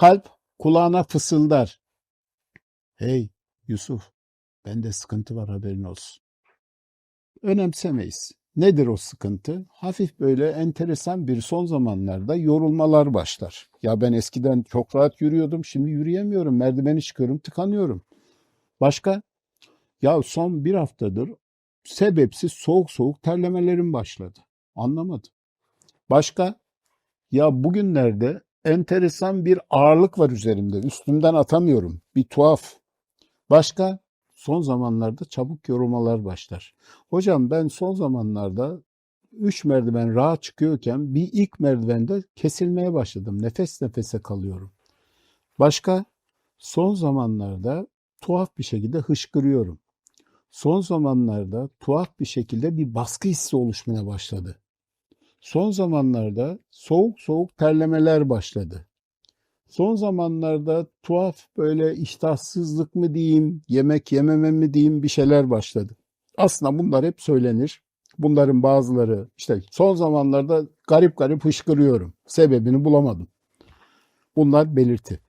kalp kulağına fısıldar. Hey Yusuf, bende sıkıntı var haberin olsun. Önemsemeyiz. Nedir o sıkıntı? Hafif böyle enteresan bir son zamanlarda yorulmalar başlar. Ya ben eskiden çok rahat yürüyordum, şimdi yürüyemiyorum. Merdiveni çıkıyorum, tıkanıyorum. Başka? Ya son bir haftadır sebepsiz soğuk soğuk terlemelerim başladı. Anlamadım. Başka? Ya bugünlerde enteresan bir ağırlık var üzerimde. Üstümden atamıyorum. Bir tuhaf. Başka? Son zamanlarda çabuk yorulmalar başlar. Hocam ben son zamanlarda üç merdiven rahat çıkıyorken bir ilk merdivende kesilmeye başladım. Nefes nefese kalıyorum. Başka? Son zamanlarda tuhaf bir şekilde hışkırıyorum. Son zamanlarda tuhaf bir şekilde bir baskı hissi oluşmaya başladı. Son zamanlarda soğuk soğuk terlemeler başladı. Son zamanlarda tuhaf böyle iştahsızlık mı diyeyim, yemek yememe mi diyeyim bir şeyler başladı. Aslında bunlar hep söylenir. Bunların bazıları işte son zamanlarda garip garip hışkırıyorum. Sebebini bulamadım. Bunlar belirti.